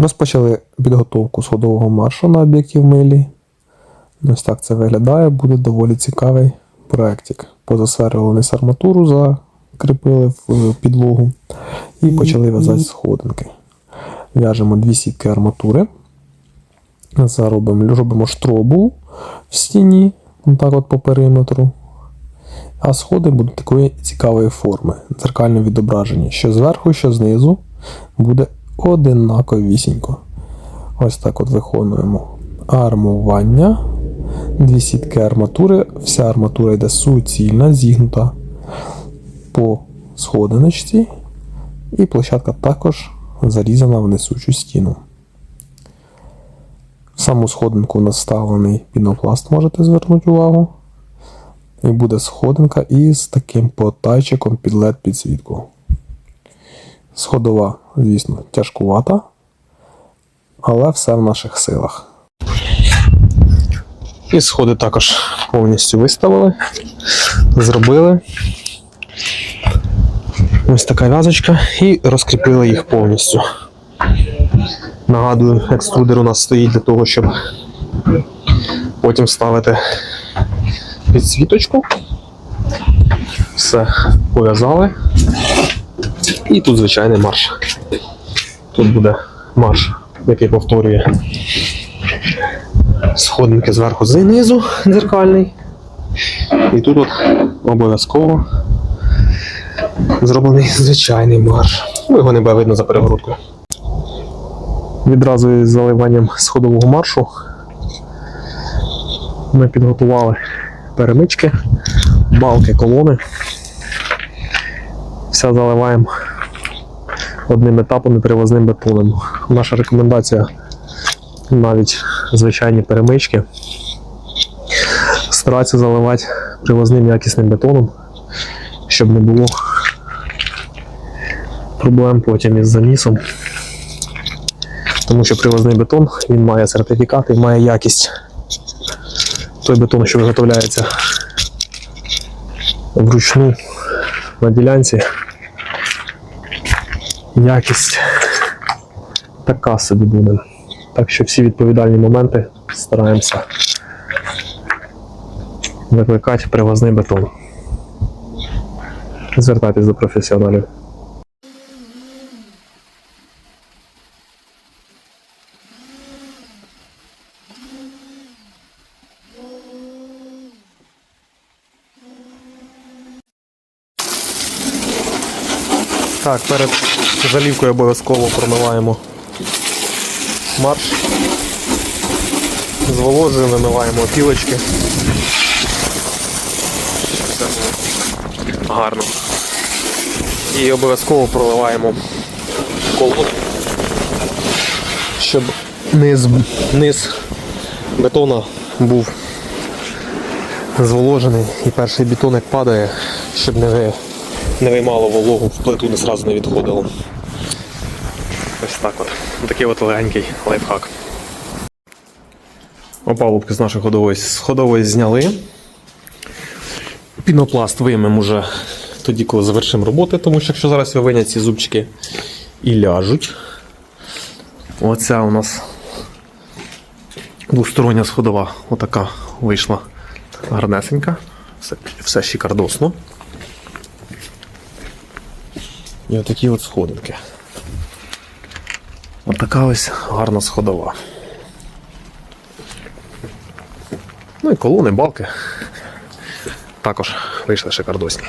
Розпочали підготовку сходового маршу на об'єктів милі. Ось так це виглядає, буде доволі цікавий проєктик. Позасверлили арматуру, закріпили в підлогу і почали в'язати сходинки. В'яжемо дві сітки арматури. Заробимо, робимо штробу в стіні, так от по периметру. А сходи будуть такої цікавої форми, дзеркально відображені, що зверху, що знизу буде одинаковісінько. Ось так от виконуємо армування. Дві сітки арматури. Вся арматура йде суцільна, зігнута по сходиночці. І площадка також зарізана в несучу стіну. В саму сходинку у нас вставлений пінопласт, можете звернути увагу. І буде сходинка із таким потайчиком під LED підсвітку. Сходова, звісно, тяжкувата, але все в наших силах. І сходи також повністю виставили, зробили. Ось така в'язочка, і розкріпили їх повністю. Нагадую, екструдер у нас стоїть для того, щоб потім ставити підсвіточку. Все пов'язали. І тут звичайний марш. Тут буде марш, який повторює сходинки зверху знизу дзеркальний. І тут от обов'язково зроблений звичайний марш. Ну, його не буде видно за перегородкою. Відразу із заливанням сходового маршу ми підготували перемички, балки, колони. Все заливаємо одним етапом і привозним бетоном. Наша рекомендація навіть звичайні перемички. Старатися заливати привозним якісним бетоном, щоб не було проблем потім із замісом. Тому що привозний бетон він має сертифікат і має якість. Той бетон, що виготовляється вручну на ділянці. Якість така собі буде. Так що всі відповідальні моменти стараємося викликати привозний бетон. Звертайтесь до професіоналів. Так, перед залівкою обов'язково промиваємо марш. Зволожуємо, вимиваємо опілочки. Все гарно. І обов'язково проливаємо колоду, щоб низ, низ бетона був зволожений і перший бетон як падає, щоб не, ви, не виймало вологу, в плиту не зразу не відходило. Ось так от. Такий от легенький лайфхак. Опалубки з нашої ходової, з ходової зняли. Пінопласт виймемо уже тоді, коли завершимо роботи, тому що якщо зараз ви винять ці зубчики і ляжуть. Оця у нас двостороння сходова отака вийшла гарнесенька. Все, все шикардосно. І отакі от сходинки. Отака ось гарна сходова. Ну і колони, балки також вийшли шикардосні.